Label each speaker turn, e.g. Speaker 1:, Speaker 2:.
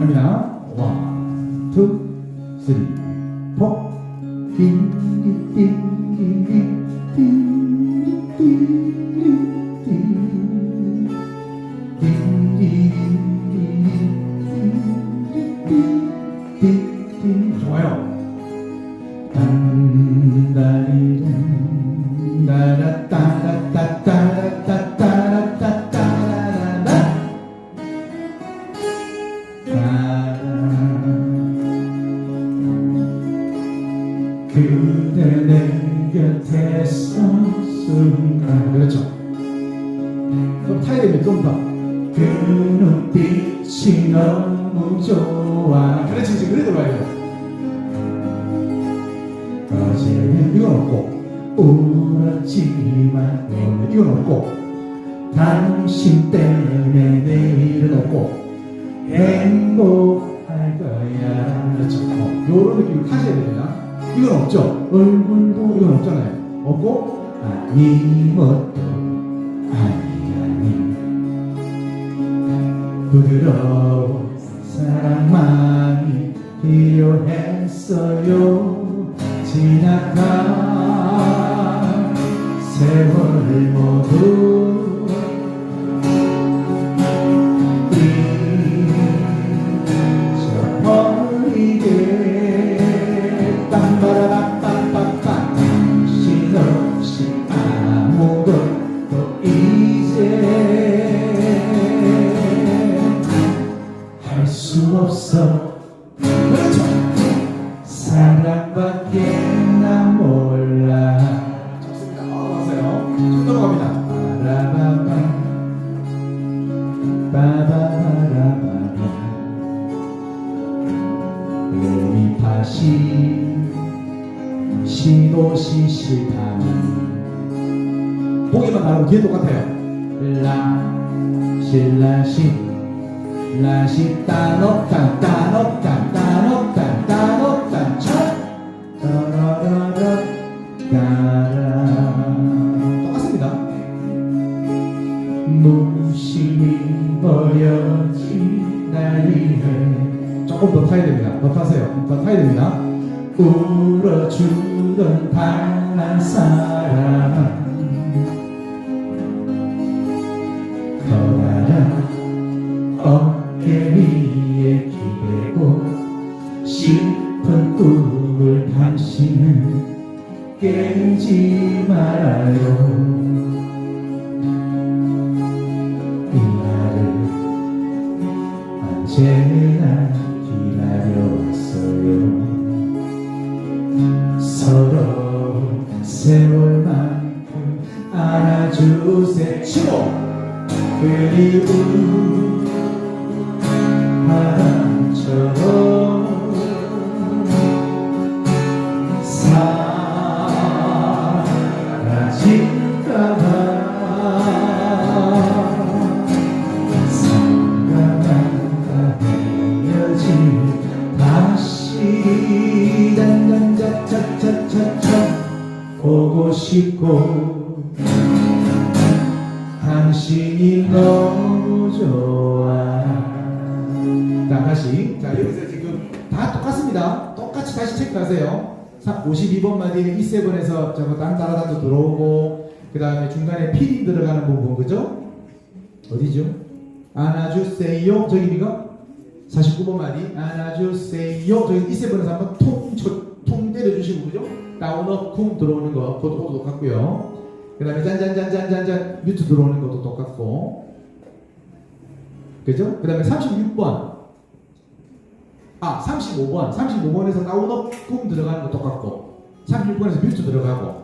Speaker 1: 갑니다. 원, 투, 쓰리, 포. 띵, 띵, 띵, 띵, 띵, 띵, 띵. 띵띵띵띵띵띵띵 그대 내 곁에 있었음까 그렇죠. 좀 타야 됩니다. 좀 더. 그 눈빛이 너무 좋아. 그렇지, 지금 그래 들어와야 돼. 어제는 이건 없고, 울었지만 오늘 이건 없고, 당신 때문에 내일은 없고, 행복할 거야. 그렇죠. 어, 요런 느낌을 타셔야 됩니다. 이건 없죠. 얼굴도 이건 없잖아요. 없고, 아무것도 아니 아니. 부드러운 사랑만이 필요했어요 지나간 사랑밖에 난 몰라. 좋습니다. 어, 왔어요. 좀 넘어갑니다. 바라바밤 빠바바라바라. 몸이 다시 시도시시하니 보기만 하고 뒤에 똑같아요. 라 실라시 라시 따노깐 따노깐 따노깐 차따 버려진 날 위해. 조금 더 타야 됩니다. 더 타세요. 더 타야 됩니다. 울어주던 단한 사람 커다란 어깨 위에 기대고 싶은 꿈을 당신은 깨지 기다려왔어요. 서로 세월만큼 안아주세 치고 그리운 바람처럼 단단자차차차차 보고 싶고 당신이 너무 좋아 자 다시 자 여기서 지금 다 똑같습니다 똑같이 다시 체크하세요 52번 마디는 E7에서 저거 딴따라단도 들어오고 그 다음에 중간에 필이 들어가는 부분 그죠? 어디죠? 안아주세요 저기 이거 49번 마디 안아주세요. 저기 E7에서 한번 통, 저, 통 때려주시고 그죠? 다운업 쿵 들어오는 거 그것도 똑같고요. 그 다음에 짠짠짠짠짠짠 뮤트 들어오는 것도 똑같고. 그죠? 그 다음에 36번. 아 35번. 35번에서 다운업 꿈 들어가는 거 똑같고. 36번에서 뮤트 들어가고